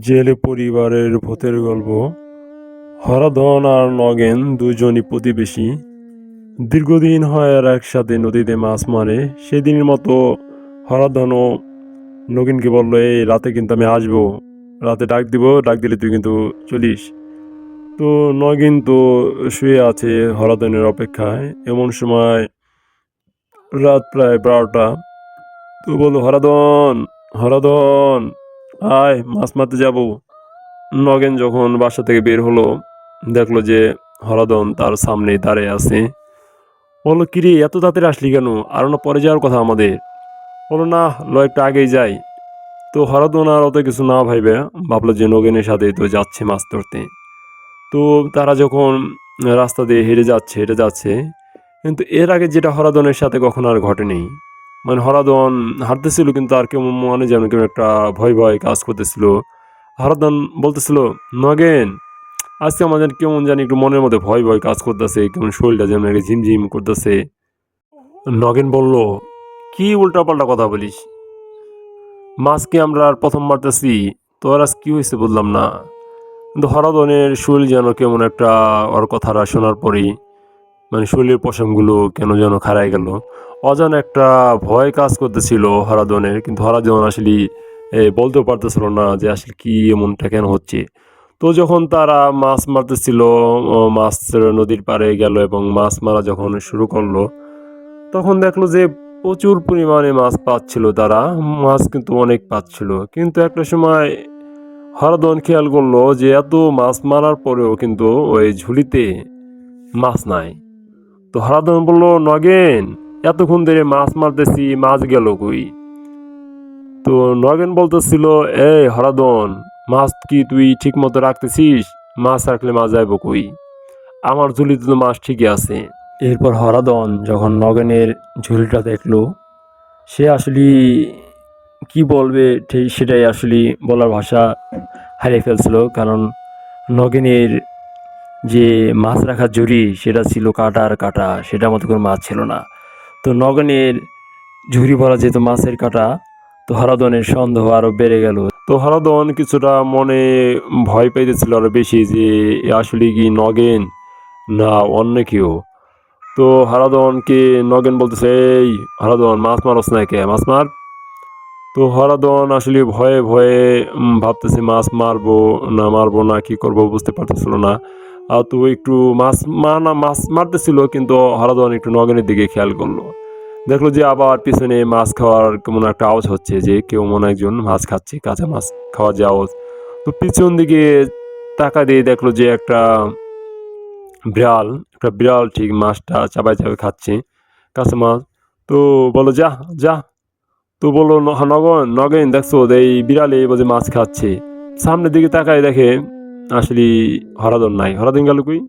জেলে পরিবারের ভূতের গল্প। হরধন আর নগেন দুজনই প্রতিবেশী। দীর্ঘদিন হয় আর একসাথে নদীতে মাছ মারে। সেদিনের মতো হরধনও নগিনকে বলল, এই রাতে কিন্তু আমি আসব। রাতে ডাক দিব, ডাক দিলে তুই কিন্তু চলিস। তো নগিন তো শুয়ে আছে হরাধনের অপেক্ষায়। এমন সময় রাত প্রায় বারোটা। তো বলল, হরাধন, হরধন। আয় মাছ মারতে যাব। নগেন যখন বাসা থেকে বের হলো, দেখল যে হরদন তার সামনে দাঁড়িয়ে আছে। বলল, কিরে, এত তাড়াতাড়ি আসলি কেন? আর না পরে যাওয়ার কথা আমাদের? বলল, না, ল, একটু আগেই যাই। তো হরদন আর অত কিছু না ভাইবে, ভাবলো যে নগেনের সাথে তো যাচ্ছে মাছ ধরতে। তো তারা যখন রাস্তা দিয়ে হেঁটে যাচ্ছে হেঁটে যাচ্ছে, কিন্তু এর আগে যেটা হরাদনের সাথে কখনো আর ঘটেনি। মানে হরাদন হাঁটতেছিল কিন্তু আর কেমন মনে যেন কেমন একটা ভয় ভয় কাজ করতেছিল। হরাদন বলতেছিল, নগেন, আজকে আমাদের কেমন জানি একটু মনের মধ্যে ভয় ভয় কাজ করতেছে, কেমন শরীরটা যেমন একটা ঝিমঝিম করতেছে। নগেন বলল, কি উল্টাপাল্টা কথা বলিস? মাছকে আমরা আর প্রথম মারতেছি, তোর আজ কি হয়েছে বললাম না। কিন্তু হরাদনের শরীর যেন কেমন একটা ওর কথাটা শোনার পরেই মানে শরীরের পশমগুলো কেন যেন খারাই গেল। অজান একটা ভয় কাজ করতেছিল হরাদনের কিন্তু হরাদন আসলে বলতেও পারতেছিল না যে আসলে কি এমনটা কেন হচ্ছে। তো যখন তারা মাছ মারতেছিল মাছ নদীর পাড়ে গেল এবং মাছ মারা যখন শুরু করল, তখন দেখল যে প্রচুর পরিমাণে মাছ পাচ্ছিল তারা, মাছ কিন্তু অনেক পাচ্ছিল। কিন্তু একটা সময় হরদন খেয়াল করল যে এত মাছ মারার পরেও কিন্তু ওই ঝুলিতে মাছ নাই। তো হরাদন বলল, নগেন, এতক্ষণ ধরে মাছ মারতেছি, মাছ গেল কই? তো নগেন বলতেছিল এই হরাদন, মাছ কি তুই ঠিক মতো রাখতেছিস? মাছ রাখলে মাছ যাইব কই? আমার ঝুলিতে তো মাছ ঠিকই আছে। এরপর হরাদন যখন নগেনের ঝুলিটা দেখল, সে আসলে কি বলবে ঠিক সেটাই আসলে বলার ভাষা হারিয়ে ফেলছিল, কারণ নগেনের যে মাছ রাখার ঝুড়ি সেটা ছিল কাটা আর কাটা সেটার মতো করে মাছ ছিল না। তো নগেনের ঝুড়ি ভরা যেহেতু মাছের কাটা, তো হরাদনের সন্দেহ আরও বেড়ে গেল। তো হরাদন কিছুটা মনে ভয় পাইতেছিল আরও বেশি যে আসলে কি নগেন না অন্য কেউ? তো হরাদনকে নগেন বলতেছে, এই হরাদন মাছ মারস না কে মাছ মার। তো হরাদন আসলে ভয়ে ভয়ে ভাবতেছে, মাছ মারবো না মারবো না, কি করব বুঝতে পারতেছিল না। তো একটু মাছ মানা মাছ মারতেছিল, কিন্তু হরাদন একটু নগেনের দিকে খেয়াল করল। দেখল যে আবার পিছনে মাছ খাওয়ার কেমন একটা আওয়াজ হচ্ছে, যে কেউ মনে একজন মাছ খাচ্ছে, কাঁচা মাছ খাওয়ার যে আওয়াজ। তো পিছন দিকে টাকা দিয়ে দেখল যে একটা বিড়াল একটা বিড়াল ঠিক মাছটা চাপাই চাপাই খাচ্ছে, কাঁচা মাছ। তো বলো যা যা। তো বলল "ন- নগন, নগেন দেখছ, এই বিড়ালে বলছে মাছ খাচ্ছে। সামনের দিকে তাকায় দেখে আসলে হরাদন নাই। হরাদন গেল কই?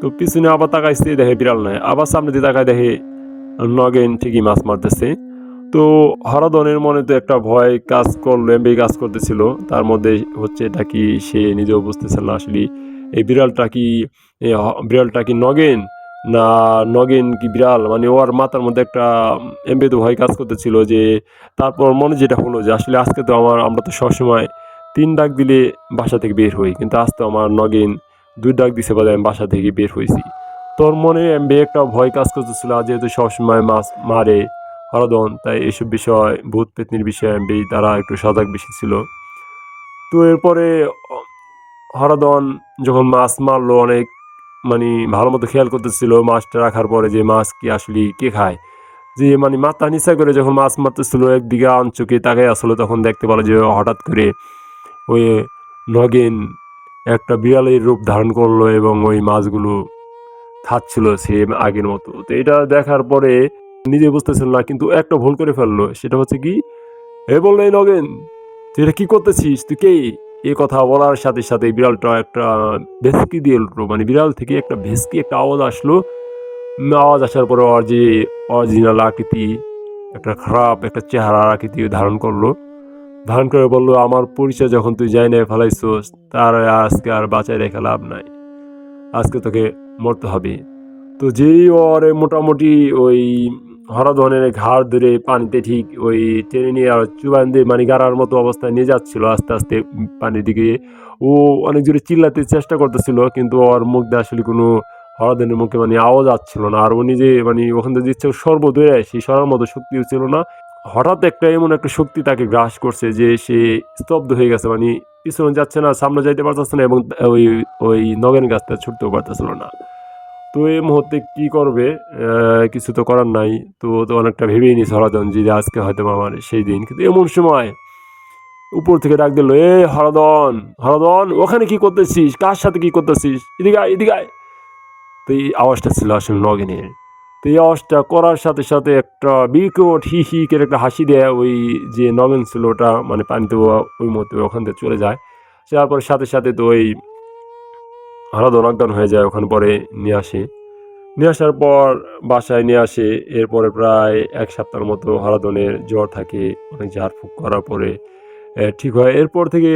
তো পিছনে আবার তাকাইছে, দেখে বিড়াল নাই। আবার সামনে দিয়ে তাকায় দেখে নগেন ঠিকই মাছ মারতেছে। তো হরাদনের মনে তো একটা ভয় কাজ করল, এমবি কাজ করতেছিল। তার মধ্যে হচ্ছে এটা কি সে নিজেও বুঝতেছিল না আসলে এই বিড়ালটা কি বিড়ালটা কি নগেন? না নগেন কি বিড়াল? মানে ওর মাথার মধ্যে একটা এমবি তো ভয় কাজ করতেছিল যে, তারপর মনে যেটা হলো যে আসলে আজকে তো আমার, আমরা তো সবসময় তিন ডাক দিলে বাসা থেকে বের হই, কিন্তু আজ তো আমার নগেন দুই ডাক দিছে বলে আমি বাসা থেকে বের হয়েছি তোর মনে এমবি একটা ভয় কাজ করতেছিল, যেহেতু সবসময় মাছ মারে হরদন, তাই এসব বিষয়, ভূত পেতনির বিষয়ে এমবি তারা একটু সজাগ বেশি ছিল। তো এরপরে হরদন যখন মাছ মারলো, অনেক মানে ভালো মতো খেয়াল করতেছিল মাছটা রাখার পরে যে মাছ কি আসলে কে খায়। যে মানে মাথা নিচা করে যখন মাছ মারতেছিল, একদিকে আনচুকে তাকাই আসলো, তখন দেখতে পেল যে হঠাৎ করে ওই নগেন একটা বিড়ালের রূপ ধারণ করল এবং ওই মাছগুলো খাচ্ছিল সে আগের মতো। তো এটা দেখার পরে নিজে বুঝতেছিল না, কিন্তু একটা ভুল করে ফেলল। সেটা হচ্ছে কি? এ বলল, এই নগেন তুই এটা কী করতেছিস? তুই কে? এ কথা বলার সাথে সাথে বিড়ালটা একটা ভেসকি দিয়ে উঠল। মানে বিড়াল থেকে একটা ভেসকি, একটা আওয়াজ আসলো। আওয়াজ আসার পরে যে অরিজিনাল আকৃতি, একটা খারাপ একটা চেহারা আকৃতি ধারণ করল। ধারণ করে বলল, আমার পরিচয় যখন তুই যাই না ফেলাইছোস, তার আজকে আর বাঁচায় রেখে লাভ নাই। আজকে তোকে মরতে হবে। তো যেই ওর মোটামুটি ওই হরধনের ঘাড় ধরে পানিতে ঠিক ওই টেনে নিয়ে আর চুবান দিয়ে মানে গাড়ার মতো অবস্থায় নিয়ে যাচ্ছিল, আস্তে আস্তে পানির দিকে। ও অনেক জোরে চিল্লাতে চেষ্টা করতেছিল, কিন্তু ওর মুখ দিয়ে আসলে কোনো হরধনের মুখে মানে আওয়াজ আসছিল না। আর ও নিজে মানে ওখান থেকে দিচ্ছে সর্ব ধরে সেই সরার মতো শক্তিও ছিল না। হঠাৎ একটা এমন একটা শক্তি তাকে গ্রাস করছে যে সে স্তব্ধ হয়ে গেছে মানে পিছনে যাচ্ছে না, সামনে যাইতে পারতেছে না এবং ওই ওই নগেন গাছটা ছুটতেও পারতেছিল না। তো এই মুহূর্তে কি করবে? কিছু তো করার নাই। তো তো অনেকটা ভেবেই নিস হরদন যে আজকে হয়তো আমার সেই দিন। কিন্তু এমন সময় উপর থেকে ডাক দিল, এ হরদন হরদন ওখানে কি করতেছিস? কার সাথে কি করতেছিস? এদিকে এদিকে তো এই আওয়াজটা ছিল আসলে নগেনের। তো এই আওয়াজটা করার সাথে সাথে একটা বিকট হি হি করে একটা হাসি দেয় ওই যে নগেন ছিল ওটা মানে পানিতে ওই মুহূর্তে ওখান থেকে চলে যায়। যাওয়ার পরে সাথে সাথে তো ওই হরদন অজ্ঞান হয়ে যায় ওখানে পরে নিয়ে আসে। নিয়ে আসার পর বাসায় নিয়ে আসে, এরপরে প্রায় এক সপ্তাহের মতো হরাদনের জ্বর থাকে, অনেক ঝাড়ফুঁক করার পরে ঠিক হয়। এরপর থেকে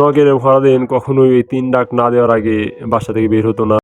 নগের হরাদেন কখনোই তিন ডাক না দেওয়ার আগে বাসা থেকে বের হতো না।